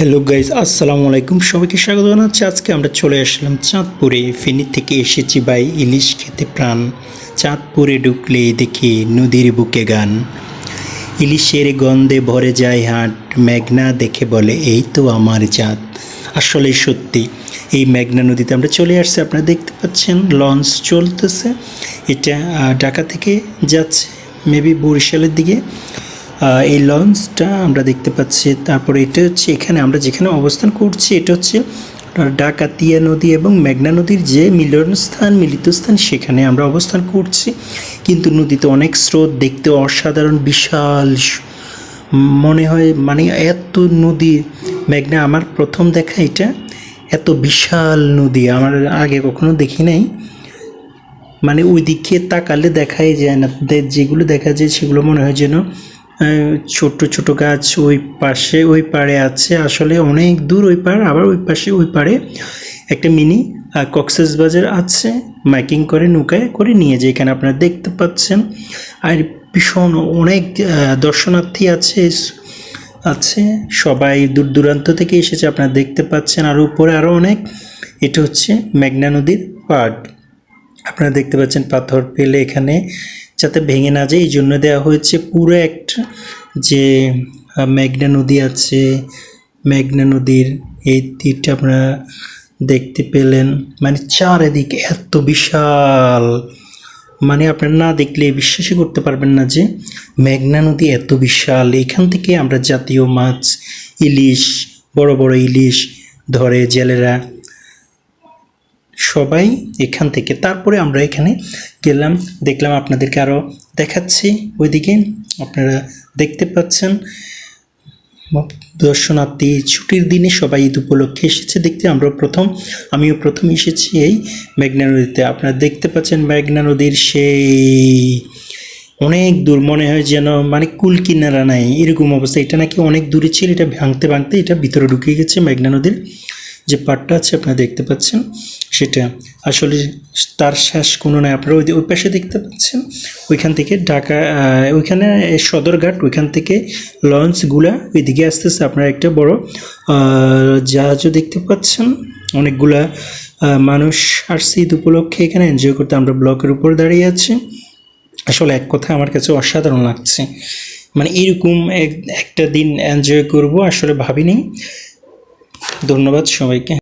Hello guys আসসালামু আলাইকুম। সবাইকে স্বাগত জানাচ্ছি। আজকে আমরা চলে আসলাম চাঁদপুরে। ফেনী থেকে এসেছি ভাই, ইলিশ খেতে প্রাণ। চাঁদপুরে ঢুকলে দেখি নদীর বুকে গান। ইলিশের গন্ধে ভরে যায় হাট। মেঘনা দেখে বলে, এই তো আমার জাত আসলে সত্যি, এই মেঘনা নদীতে আমরা চলে আসছি। আপনারা দেখতে পাচ্ছেন, লঞ্চ চলতেছে। এটা ঢাকা থেকে যাচ্ছে মেবি বরিশালের দিকে। এই লঞ্চটা আমরা দেখতে পাচ্ছি। তারপরে এটা হচ্ছে এখানে আমরা যেখানে অবস্থান করছি, এটা হচ্ছে ডাকাতিয়া নদী এবং মেঘনা নদীর যে মিলনস্থান মিলিত স্থান সেখানে আমরা অবস্থান করছি। কিন্তু নদীতে অনেক স্রোত দেখতে অসাধারণ, বিশাল মনে হয় মানে এত নদী, মেঘনা আমার প্রথম দেখা এটা, এত বিশাল নদী আমার আগে কখনো দেখি নাই। মানে ওই দিকে তাকালে দেখাই যায় না যেগুলো দেখা যায় সেগুলো মনে হয় যেন ছোট ছোট গাছ ওই পাশে, ওই পাড়ে আছে। আসলে অনেক দূর ওই পাড়, আবার ওই পাশে, ওই পাড়ে একটা মিনি কক্সেস বাজার আছে। মাইকিং করে, নৌকায় করে নিয়ে যায়। এখানে আপনারা দেখতে পাচ্ছেন। আর ভীষণ অনেক দর্শনার্থী আছে আছে। সবাই দূর দূরান্ত থেকে এসেছে, আপনারা দেখতে পাচ্ছেন। আর উপরে আরও অনেক। এটা হচ্ছে মেঘনা নদীর পাড়। আপনারা দেখতে পাচ্ছেন পাথর পেলে এখানে যাতে ভেঙে না যায় এই জন্য দেওয়া হয়েছে পুরো একটা যে মেঘনা নদী আছে, মেঘনা নদীর এই তীরটা আপনারা দেখতে পেলেন। মানে চারিদিকে এত বিশাল। মানে আপনারা না দেখলে বিশ্বাসই করতে পারবেন না যে, মেঘনা নদী এত বিশাল। এখান থেকে আমরা জাতীয় মাছ, ইলিশ, বড় বড় ইলিশ ধরে জেলেরা সবাই এখান থেকে। তারপরে আমরা এখানে গেলাম, দেখলাম আপনাদেরকে আরও দেখাচ্ছি। ওইদিকে আপনারা দেখতে পাচ্ছেন, দর্শনার্থী ছুটির দিনে সবাই ঈদ উপলক্ষে এসেছে দেখতে। আমরা প্রথম, আমিও প্রথম এসেছি এই মেঘনা নদীতে। আপনারা দেখতে পাচ্ছেন মেঘনা নদীর সেই অনেক দূর, মনে হয় যেন মানে কুল কিনারা নাই। এরকম অবস্থা। এটা নাকি অনেক দূরে ছিল, এটা ভাঙতে ভাঙতে এটা ভিতরে ঢুকে গেছে মেঘনা নদীর। যে পাটটা আছে, আপনারা দেখতে পাচ্ছেন, সেটা আসলে তার শেষ কোনো নাই আপনারা ওই ওই পাশে দেখতে পাচ্ছেন, ওইখান থেকে ঢাকা ওইখানে সদরঘাট, ওইখান থেকে লঞ্চগুলা ওইদিকে আসতেছে। আপনারা একটা বড় জাহাজও দেখতে পাচ্ছেন, অনেকগুলা মানুষ আসছে ঈদ উপলক্ষে এখানে এনজয় করতে। আমরা ব্লকের উপর দাঁড়িয়ে আছি। আসলে এক কথা আমার কাছে অসাধারণ লাগছে। মানে এরকম এক, একটা দিন এনজয় করব, আসলে ভাবিনি। ধন্যবাদ সবাইকে।